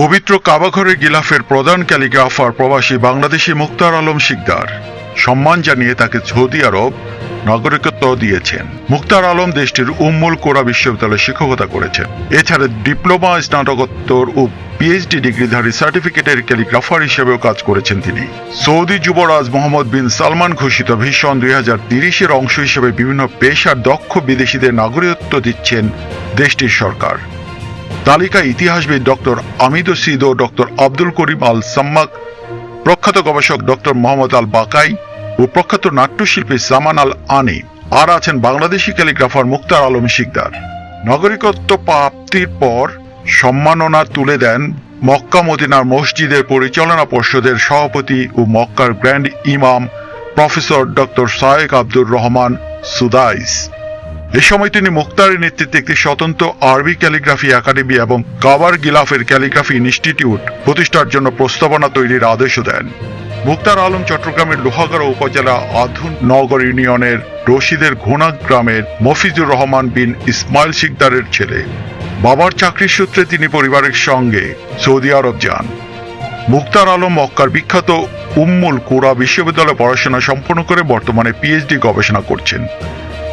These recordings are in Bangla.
পবিত্র কাবাঘরের গিলাফের প্রধান ক্যালিগ্রাফার প্রবাসী বাংলাদেশি মুক্তার আলম শিকদার। সম্মান জানিয়ে তাকে সৌদি আরব নাগরিকত্ব দিয়েছেন। মুক্তার আলম দেশটির উম্মুল কোরা বিশ্ববিদ্যালয়ে শিক্ষকতা করেছেন। এছাড়া ডিপ্লোমা স্নাতকোত্তর ও পিএইচডি ডিগ্রিধারী সার্টিফিকেটের ক্যালিগ্রাফার হিসেবেও কাজ করেছেন তিনি। সৌদি যুবরাজ মোহাম্মদ বিন সালমান ঘোষিত ভীষণ দুই হাজার তিরিশের অংশ হিসেবে বিভিন্ন পেশার দক্ষ বিদেশিদের নাগরিকত্ব দিচ্ছেন দেশটির সরকার। তালিকায় ইতিহাসবিদ ডক্টর আমিদ সিদ ও doctor Abdul Karim Al Sammak, প্রখ্যাত গবেষক ডক্টর মোহাম্মদ আল বাকাই ও প্রখ্যাত নাট্যশিল্পী সামান আল আনি। আর আছেন বাংলাদেশি ক্যালিগ্রাফার মুক্তার আলম শিকদার। নাগরিকত্ব প্রাপ্তির পর সম্মাননা তুলে দেন মক্কা মদিনার মসজিদের পরিচালনা পর্ষদের সভাপতি ও মক্কার গ্র্যান্ড ইমাম professor doctor Sheikh Abdur Rahman Sudais. এ সময় তিনি মুক্তারের নেতৃত্বে একটি স্বতন্ত্র আরবি ক্যালিগ্রাফি একাডেমি এবং কাবার গিলাফের ক্যালিগ্রাফি ইনস্টিটিউট প্রতিষ্ঠার জন্য প্রস্তাবনা তৈরির আদেশও দেন। মুক্তার আলম চট্টগ্রামের লোহাগাড়া উপজেলা আধুন নগর ইউনিয়নের রশিদের ঘোনা গ্রামের মফিজুর রহমান বিন ইসমাইল শিকদারের ছেলে। বাবার চাকরির সূত্রে তিনি পরিবারের সঙ্গে সৌদি আরব যান। মুক্তার আলম মক্কার বিখ্যাত উম্মুল কুরা বিশ্ববিদ্যালয়ে পড়াশোনা সম্পন্ন করে বর্তমানে পিএইচডি গবেষণা করছেন।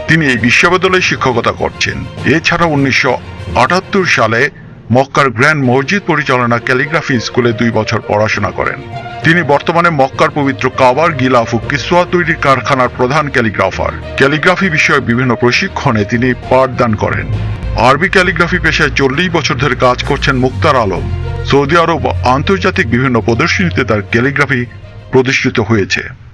তিনি এই বিশ্ববিদ্যালয়ে শিক্ষকতা করছেন। এছাড়া উনিশশো আটাত্তর সালে মক্কার গ্র্যান্ড মসজিদ পরিচালনা ক্যালিগ্রাফি স্কুলে দুই বছর পড়াশোনা করেন। তিনি বর্তমানে মক্কার পবিত্র কাবার গিলাফ ও কিসোয়া তৈরির কারখানার প্রধান ক্যালিগ্রাফার। ক্যালিগ্রাফি বিষয়ে বিভিন্ন প্রশিক্ষণে তিনি পাঠদান করেন। আরবি ক্যালিগ্রাফি পেশায় চল্লিশ বছর ধরে কাজ করছেন মুক্তার আলম। সৌদি আরব আন্তর্জাতিক বিভিন্ন প্রদর্শনীতে তার ক্যালিগ্রাফি প্রদর্শিত হয়েছে।